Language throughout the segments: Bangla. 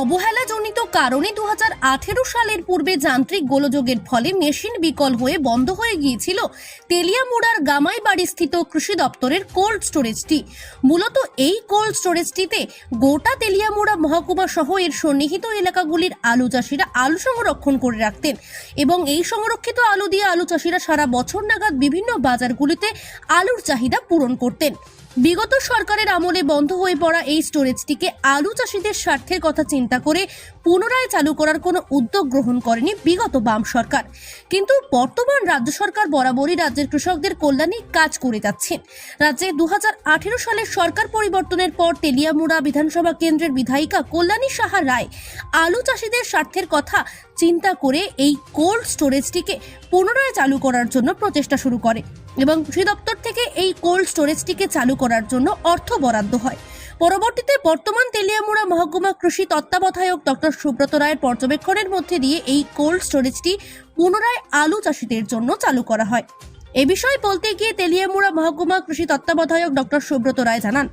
অবহেলাজনিত কারণে দু হাজার আঠেরো সালের পূর্বে যান্ত্রিক গোলযোগের ফলে মেশিন বিকল হয়ে বন্ধ হয়ে গিয়েছিল তেলিয়ামুড়ার গামাইবাড়ি স্থিত কৃষি দপ্তরের কোল্ড স্টোরেজটি। মূলত এই কোল্ড স্টোরেজটিতে গোটা তেলিয়ামুড়া মহকুমা সহ এর সন্নিহিত এলাকাগুলির আলু চাষিরা আলু সংরক্ষণ করে রাখতেন এবং এই সংরক্ষিত আলু দিয়ে আলু চাষিরা সারা বছর নাগাদ বিভিন্ন বাজারগুলিতে আলুর চাহিদা পূরণ করতেন। বিগত সরকারের আমলে বন্ধ হয়ে পড়া এই স্টোরেজটিকে আলু চাষিদের স্বার্থের কথা চিন্তা করে পুনরায় চালু করার কোনো উদ্যোগ গ্রহণ করেনি বিগত বাম সরকার। কিন্তু বর্তমান রাজ্য সরকার বরাবরই রাজ্যের কৃষকদের কল্যাণে কাজ করে যাচ্ছেন রাজ্যে দু হাজার আঠেরো সালের সরকার পরিবর্তনের পর তেলিয়ামুড়া বিধানসভা কেন্দ্রের বিধায়িকা কল্যাণী সাহা রায় আলু চাষিদের স্বার্থের কথা চিন্তা করে এই কোল্ড স্টোরেজটিকে পুনরায় চালু করার জন্য প্রচেষ্টা শুরু করে এবং কৃষি দপ্তর থেকে এই কোল্ড স্টোরেজটিকে চালু করার জন্য অর্থ বরাদ্দ হয়। পরবর্তীতে বর্তমান তেলিয়ামুড়া মহকুমা কৃষি তত্ত্বাবধায়ক ডক্টর সুব্রত রায়ের পর্যবেক্ষণের মধ্যে দিয়ে এই কোল্ড স্টোরেজটি পুনরায় আলু চাষিদের জন্য চালু করা হয়। এ বিষয়ে বলতে গিয়ে তেলিয়ামুড়া মহকুমা কৃষি তত্ত্বাবধায়ক ডক্টর সুব্রত রায় জানান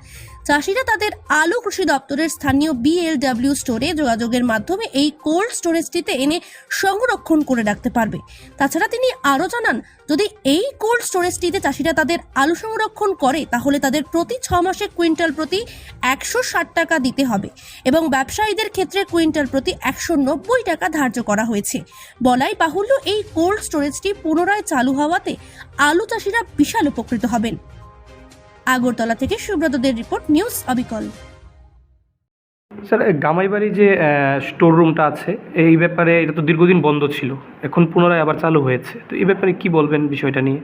চাষিরা তাদের আলু কৃষি দপ্তরের স্থানীয় বিএলডব্লিউ স্টোরে যোগাযোগের মাধ্যমে এই কোল্ড স্টোরেজটিতে এনে সংরক্ষণ করে রাখতে পারবে। তাছাড়া তিনি আরও জানান, যদি এই কোল্ড স্টোরেজটিতে চাষিরা তাদের আলু সংরক্ষণ করে, তাহলে তাদের প্রতি ছ মাসে কুইন্টাল প্রতি একশো ষাট টাকা দিতে হবে এবং ব্যবসায়ীদের ক্ষেত্রে কুইন্টাল প্রতি একশো নব্বই টাকা ধার্য করা হয়েছে। বলাই বাহুল্য, এই কোল্ড স্টোরেজটি পুনরায় চালু হওয়াতে আলু চাষিরা বিশাল উপকৃত হবেন। আগরতলা থেকে সুব্রতদের রিপোর্ট নিউজ অবিকল। স্যার গামাইবাড়ি যে স্টোর রুমটা আছে এই ব্যাপারে এটা তো দীর্ঘদিন বন্ধ ছিল এখন পুনরায় আবার চালু হয়েছে। তো এই ব্যাপারে কি বলবেন বিষয়টা নিয়ে?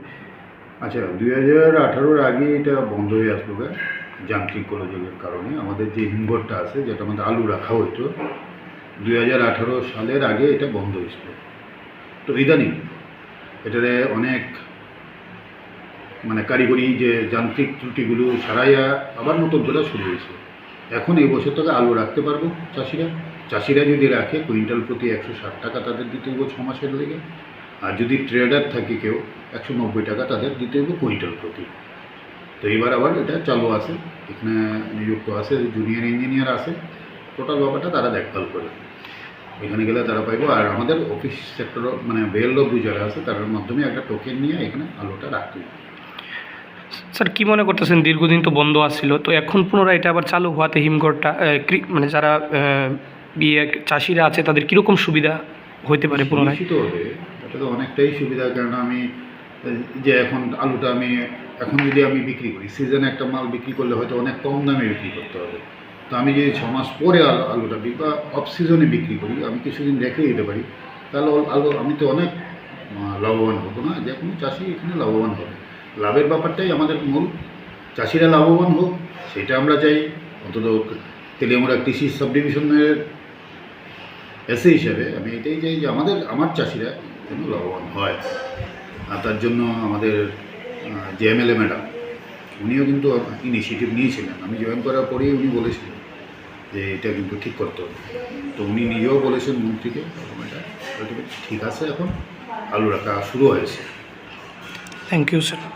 আচ্ছা দুই হাজার আঠারোর আগে এটা বন্ধ হয়ে আসলো যান্ত্রিক গোলযোগের কারণে। আমাদের যে হিমঘরটা আছে যেটা আমাদের আলু রাখা হতো দুই হাজার আঠারো সালের আগে এটা বন্ধ হয়েছিল। তো ইদানিং এটারে অনেক মানে কারিগরি যে যান্ত্রিক ত্রুটিগুলো সারাইয়া আবার নতুন করে শুরু হয়েছে। এখন এই বছর থেকে আলু রাখতে পারব চাষিরা। চাষিরা যদি রাখে, কুইন্টাল প্রতি একশো ষাট টাকা তাদের দিতে হবে ছ মাসের লেগে। আর যদি ট্রেডার থাকে কেউ, একশো নব্বই টাকা তাদের দিতে হবে কুইন্টাল প্রতি। তো এবার আবার এটা চালু আছে। এখানে নিযুক্ত আছে, জুনিয়র ইঞ্জিনিয়ার আছে। টোটাল ব্যাপারটা তারা দেখভাল করে। এখানে গেলে তারা পাইবো। আর আমাদের অফিস সেক্টর মানে বেএলডব্লিউ যারা আছে, তার মাধ্যমে একটা টোকেন নিয়ে এখানে আলুটা রাখতে হবে স্যার, কি মনে করতেছেন? দীর্ঘদিন তো বন্ধ আসছিল তো এখন পুনরায় এটা আবার চালু হওয়াতে হিমঘরটা মানে যারা বিয়ে চাষিরা আছে, তাদের কীরকম সুবিধা হইতে পারে পুনরায়? এটা তো অনেকটাই সুবিধা, কারণ আমি যে এখন আলুটা আমি, এখন যদি আমি বিক্রি করি সিজনে একটা মাল বিক্রি করলে হয়তো অনেক কম দামে বিক্রি করতে হবে। তো আমি যদি ছ মাস পরে আলু, আলুটা বা অফ সিজনে বিক্রি করি, আমি কিছুদিন রেখে দিতে পারি, তাহলে আলু, আমি তো অনেক লাভবান হব না, যে কোনো চাষি এখানে লাভবান হবে। লাভের ব্যাপারটাই আমাদের মূল। চাষিরা লাভবান হোক, সেটা আমরা চাই। অন্তত তেলিয়ামুড়া কৃষি সাব ডিভিশনের এসে হিসাবে আমি এটাই চাই যে আমাদের, আমার চাষিরা যেন লাভবান হয়। আর তার জন্য আমাদের যে এমএলএ ম্যাডাম, উনিও কিন্তু ইনিশিয়েটিভ নিয়েছিলেন। আমি জয়েন করার পরেই উনি বলেছিলেন যে এটা কিন্তু ঠিক করতে হবে। তো উনি নিজেও বলেছেন মন্ত্রীকে এটা ঠিক আছে এখন, আলু রাখা শুরু হয়েছে। Thank you sir